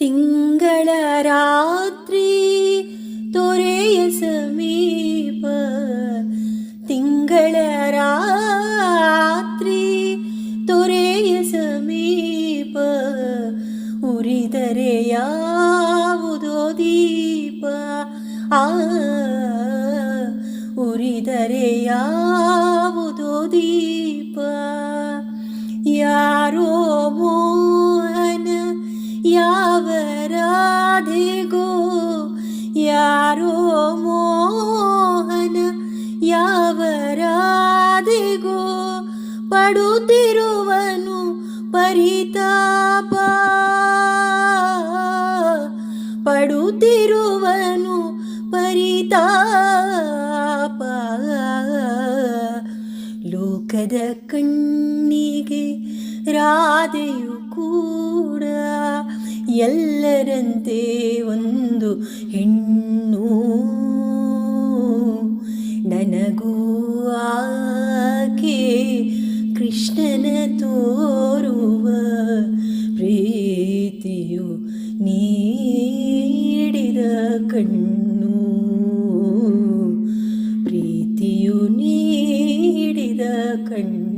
തിങ്കളരാത്രി തൊരയ സമീപ തിങ്കളരാത്രി തൊരയ സമീപ ഉരിതരയാവുതോ ദീപ. ആ ഉരിതരയാവുതോ ദീപ. യാരോ ಯಾವ ರಾಧೆಗೋ ಯಾರೋ ಮೋಹನ ಯಾವ ರಾಧೆಗೋ ಪಡುತ್ತಿರುವನು ಪರಿತಾಪ? ಪಡುತ್ತಿರುವನು ಪರಿತಾಪ? ಲೋಕದ ಕಣ್ಣಿಗೆ ರಾಧೆಯು ಕೂಡ ಎಲ್ಲರಂತೆ ಒಂದು ಹೆಣ್ಣು. ನನಗೂ ಆಕೆ ಕೃಷ್ಣನ ತೋರುವ ಪ್ರೀತಿಯು ನೀಡಿದ ಕಣ್ಣು. ಪ್ರೀತಿಯು ನೀಡಿದ ಕಣ್ಣು.